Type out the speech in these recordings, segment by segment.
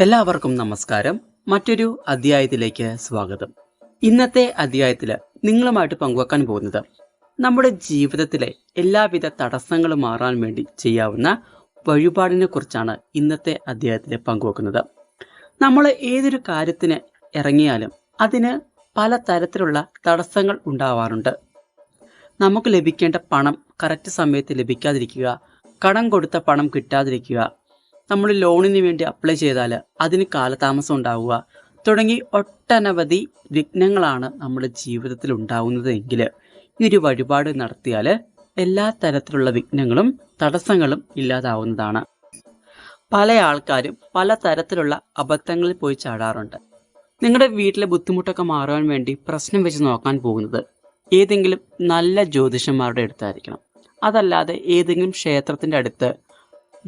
എല്ലാവർക്കും നമസ്കാരം. മറ്റൊരു അധ്യായത്തിലേക്ക് സ്വാഗതം. ഇന്നത്തെ അധ്യായത്തിൽ നിങ്ങളുമായിട്ട് പങ്കുവെക്കാൻ പോകുന്നത് നമ്മുടെ ജീവിതത്തിലെ എല്ലാവിധ തടസ്സങ്ങളും മാറാൻ വേണ്ടി ചെയ്യാവുന്ന വഴിപാടിനെ കുറിച്ചാണ് ഇന്നത്തെ അധ്യായത്തിൽ പങ്കുവെക്കുന്നത്. നമ്മൾ ഏതൊരു കാര്യത്തിന് ഇറങ്ങിയാലും അതിന് പല തരത്തിലുള്ള തടസ്സങ്ങൾ ഉണ്ടാവാറുണ്ട്. നമുക്ക് ലഭിക്കേണ്ട പണം കറക്റ്റ് സമയത്ത് ലഭിക്കാതിരിക്കുക കടം കൊടുത്ത പണം കിട്ടാതിരിക്കുക നമ്മൾ ലോണിന് വേണ്ടി അപ്ലൈ ചെയ്താൽ അതിന് കാലതാമസം ഉണ്ടാവുക. തുടങ്ങി ഒട്ടനവധി വിഘ്നങ്ങളാണ് നമ്മുടെ ജീവിതത്തിൽ ഉണ്ടാവുന്നതെങ്കിൽ ഈ ഒരു വഴിപാട് നടത്തിയാൽ എല്ലാ തരത്തിലുള്ള വിഘ്നങ്ങളും തടസ്സങ്ങളും ഇല്ലാതാവുന്നതാണ്. പല ആൾക്കാരും പല തരത്തിലുള്ള അബദ്ധങ്ങളിൽ പോയി ചാടാറുണ്ട്. നിങ്ങളുടെ വീട്ടിലെ ബുദ്ധിമുട്ടൊക്കെ മാറാൻ വേണ്ടി പ്രശ്നം വെച്ച് നോക്കാൻ പോകുന്നത് ഏതെങ്കിലും നല്ല ജ്യോതിഷന്മാരുടെ അടുത്തായിരിക്കണം. അതല്ലാതെ ഏതെങ്കിലും ക്ഷേത്രത്തിന്റെ അടുത്ത്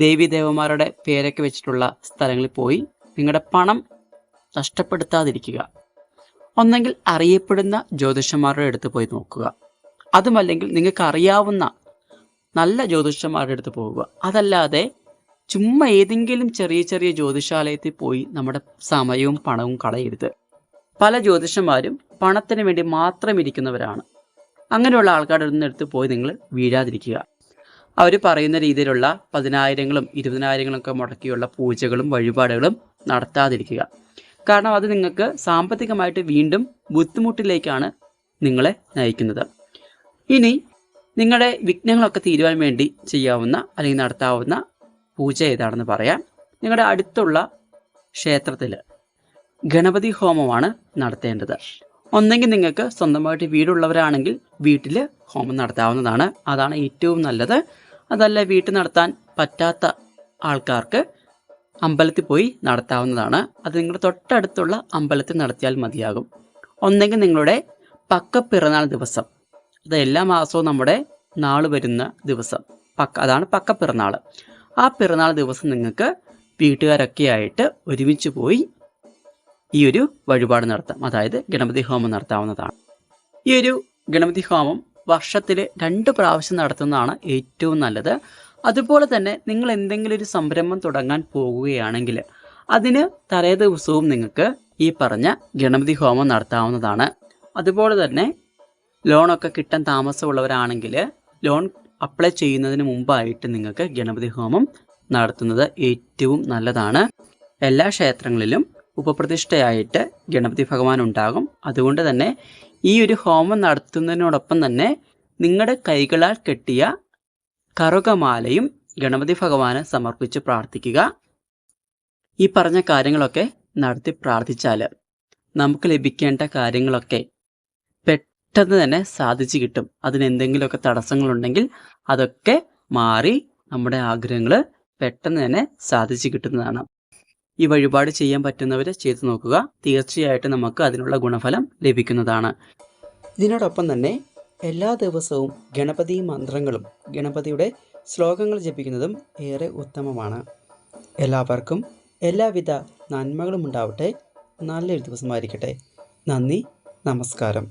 ദേവീദേവന്മാരുടെ പേരൊക്കെ വെച്ചിട്ടുള്ള സ്ഥലങ്ങളിൽ പോയി നിങ്ങളുടെ പണം നഷ്ടപ്പെടുത്താതിരിക്കുക. ഒന്നെങ്കിൽ അറിയപ്പെടുന്ന ജ്യോതിഷന്മാരുടെ അടുത്ത് പോയി നോക്കുക. അതുമല്ലെങ്കിൽ നിങ്ങൾക്ക് അറിയാവുന്ന നല്ല ജ്യോതിഷന്മാരുടെ അടുത്ത് പോവുക അതല്ലാതെ ചുമ്മാ ഏതെങ്കിലും ചെറിയ ചെറിയ ജ്യോതിഷാലയത്തിൽ പോയി നമ്മുടെ സമയവും പണവും കളയരുത്. പല ജ്യോതിഷന്മാരും പണത്തിന് വേണ്ടി മാത്രം ഇരിക്കുന്നവരാണ്. അങ്ങനെയുള്ള ആൾക്കാരുടെ അടുത്ത് പോയി നിങ്ങൾ വീഴാതിരിക്കുക. അവർ പറയുന്ന രീതിയിലുള്ള പതിനായിരങ്ങളും ഇരുപതിനായിരങ്ങളും ഒക്കെ മുടക്കിയുള്ള പൂജകളും വഴിപാടുകളും നടത്താതിരിക്കുക. കാരണം അത് നിങ്ങൾക്ക് സാമ്പത്തികമായിട്ട് വീണ്ടും ബുദ്ധിമുട്ടിലേക്കാണ് നിങ്ങളെ നയിക്കുന്നത്. ഇനി നിങ്ങളുടെ വിഘ്നങ്ങളൊക്കെ തീരുവാൻ വേണ്ടി ചെയ്യാവുന്ന അല്ലെങ്കിൽ നടത്താവുന്ന പൂജ ഏതാണെന്ന് പറയാം. നിങ്ങളുടെ അടുത്തുള്ള ക്ഷേത്രത്തിൽ ഗണപതി ഹോമമാണ് നടത്തേണ്ടത്. ഒന്നെങ്കിൽ നിങ്ങൾക്ക് സ്വന്തമായിട്ട് വീടുള്ളവരാണെങ്കിൽ വീട്ടിൽ ഹോമം നടത്താവുന്നതാണ്. അതാണ് ഏറ്റവും നല്ലത്. അതല്ല വീട്ടിൽ നടത്താൻ പറ്റാത്ത ആൾക്കാർക്ക് അമ്പലത്തിൽ പോയി നടത്താവുന്നതാണ്. അത് നിങ്ങൾ തൊട്ടടുത്തുള്ള അമ്പലത്തിൽ നടത്തിയാൽ മതിയാകും. ഒന്നെങ്കിൽ നിങ്ങളുടെ പക്ക പിറന്നാൾ ദിവസം. അത് എല്ലാ മാസവും നമ്മുടെ നാൾ വരുന്ന ദിവസം. പക്ക അതാണ് പക്ക പിറന്നാൾ ആ പിറന്നാൾ ദിവസം നിങ്ങൾക്ക് വീട്ടുകാരൊക്കെ ആയിട്ട് ഒരുമിച്ച് പോയി ഈ ഒരു വഴിപാട് നടത്താം. അതായത് ഗണപതി ഹോമം നടത്താവുന്നതാണ്. ഈ ഒരു ഗണപതി ഹോമം വർഷത്തിൽ രണ്ട് പ്രാവശ്യം നടത്തുന്നതാണ് ഏറ്റവും നല്ലത്. അതുപോലെ തന്നെ നിങ്ങൾ എന്തെങ്കിലും ഒരു സംരംഭം തുടങ്ങാൻ പോകുകയാണെങ്കിൽ അതിന് തലേ ദിവസവും നിങ്ങൾക്ക് ഈ പറഞ്ഞ ഗണപതി ഹോമം നടത്താവുന്നതാണ്. അതുപോലെ തന്നെ ലോണൊക്കെ കിട്ടാൻ താമസമുള്ളവരാണെങ്കിൽ ലോൺ അപ്ലൈ ചെയ്യുന്നതിന് മുമ്പായിട്ട് നിങ്ങൾക്ക് ഗണപതി ഹോമം നടത്തുന്നത് ഏറ്റവും നല്ലതാണ്. എല്ലാ ക്ഷേത്രങ്ങളിലും ഉപപ്രതിഷ്ഠയായിട്ട് ഗണപതി ഭഗവാൻ ഉണ്ടാകും. അതുകൊണ്ട് തന്നെ ഈ ഒരു ഹോമം നടത്തുന്നതിനോടൊപ്പം തന്നെ നിങ്ങളുടെ കൈകളാൽ കെട്ടിയ കറുകമാലയും ഗണപതി ഭഗവാന് സമർപ്പിച്ച് പ്രാർത്ഥിക്കുക. ഈ പറഞ്ഞ കാര്യങ്ങളൊക്കെ നടത്തി പ്രാർത്ഥിച്ചാൽ നമുക്ക് ലഭിക്കേണ്ട കാര്യങ്ങളൊക്കെ പെട്ടെന്ന് തന്നെ സാധിച്ചു കിട്ടും. അതിനെന്തെങ്കിലുമൊക്കെ തടസ്സങ്ങളുണ്ടെങ്കിൽ അതൊക്കെ മാറി നമ്മുടെ ആഗ്രഹങ്ങൾ പെട്ടെന്ന് തന്നെ സാധിച്ചു കിട്ടുന്നതാണ്. ഈ വഴിപാട് ചെയ്യാൻ പറ്റുന്നവർ ചെയ്തു നോക്കുക. തീർച്ചയായിട്ടും നമുക്ക് അതിനുള്ള ഗുണഫലം ലഭിക്കുന്നതാണ്. ഇതിനോടൊപ്പം തന്നെ എല്ലാ ദിവസവും ഗണപതി മന്ത്രങ്ങളും ഗണപതിയുടെ ശ്ലോകങ്ങൾ ജപിക്കുന്നതും ഏറെ ഉത്തമമാണ്. എല്ലാവർക്കും എല്ലാവിധ നന്മകളും ഉണ്ടാവട്ടെ. നല്ലൊരു ദിവസമായിരിക്കട്ടെ. നന്ദി നമസ്കാരം.